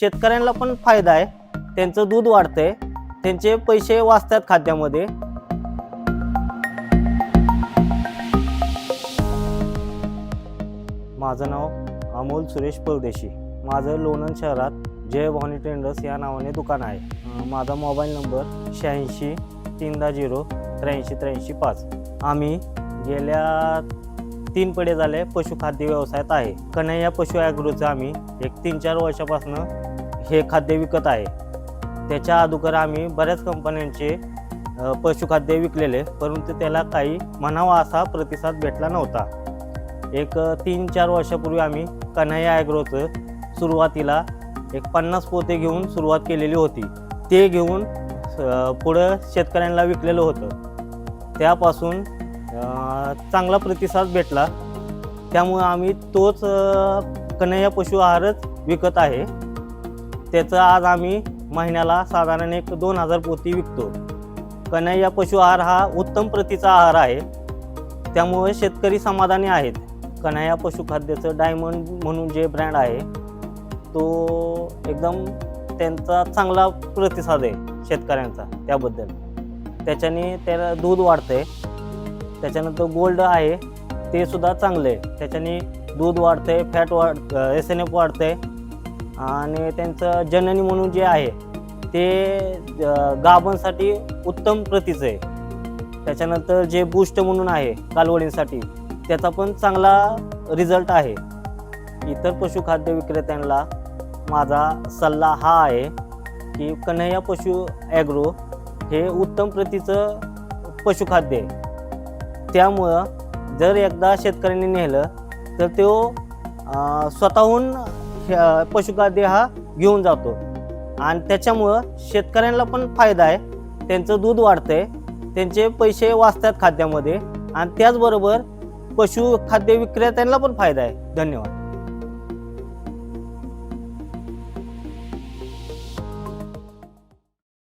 शेतकऱ्यांना पण फायदा आहे. त्यांचं दूध वाढतंय. त्यांचे पैसे वाचतात खाद्यामध्ये माझं नाव अमोल सुरेश परदेशी. माझं लोणंद शहरात जय भवानी ट्रेंडर्स या नावाने दुकान आहे. माझा मोबाईल नंबर शहाऐंशी तीनदा झिरो त्र्याऐंशी त्र्याऐंशी पाच. आम्ही गेल्या तीन पिढे झाले पशुखाद्य व्यवसायात आहे. कन्हैया पशु ॲग्रोचं आम्ही एक तीन चार वर्षापासून हे खाद्य विकत आहे. त्याच्या अगोदर आम्ही बऱ्याच कंपन्यांचे पशुखाद्य विकलेले परंतु त्याला काही म्हणावा असा प्रतिसाद भेटला नव्हता. एक तीन चार वर्षापूर्वी आम्ही कन्हैया ॲग्रोचं सुरुवातीला एक पन्नास पोते घेऊन सुरुवात केलेली होती. ते घेऊन पुढं शेतकऱ्यांना विकलेलं होतं. त्यापासून चांगला प्रतिसाद भेटला. त्यामुळे आम्ही तोच कन्हैया पशु आहारच विकत आहे. त्याचं आज आम्ही महिन्याला साधारण एक दोन हजार पोती विकतो. कन्हैया पशु आहार हा उत्तम प्रतीचा आहार आहे. त्यामुळे शेतकरी समाधानी आहेत. कन्हैया पशुखाद्याचं डायमंड म्हणून जे ब्रँड आहे तो एकदम त्यांचा चांगला प्रतिसाद आहे शेतकऱ्यांचा त्याबद्दल. त्याच्याने त्याला दूध वाढतंय. त्याच्यानंतर गोल्ड आहे ते सुद्धा चांगलं आहे त्याच्याने दूध वाढतंय फॅट वाढ एस एन एफ वाढतंय. आणि त्यांचं जननी म्हणून जे आहे ते अ, गाभांसाठी उत्तम प्रतीचं आहे. त्याच्यानंतर जे बूस्ट म्हणून आहे कालवडींसाठी त्याचा पण चांगला रिझल्ट आहे. इतर पशुखाद्य विक्रेत्यांना माझा सल्ला हा आहे की कन्हैया पशु ॲग्रो हे उत्तम प्रतीचं पशुखाद्य आहे. त्यामुळं जर एकदा शेतकऱ्यांनी नेलं तर तो स्वतःहून पशुखाद्य हा घेऊन जातो. आणि त्याच्यामुळं शेतकऱ्यांना पण फायदा आहे. त्यांचं दूध वाढतंय. त्यांचे पैसे वाचतात खाद्यामध्ये आणि त्याचबरोबर पशुखाद्य विक्रेत्यांना पण फायदा आहे. धन्यवाद.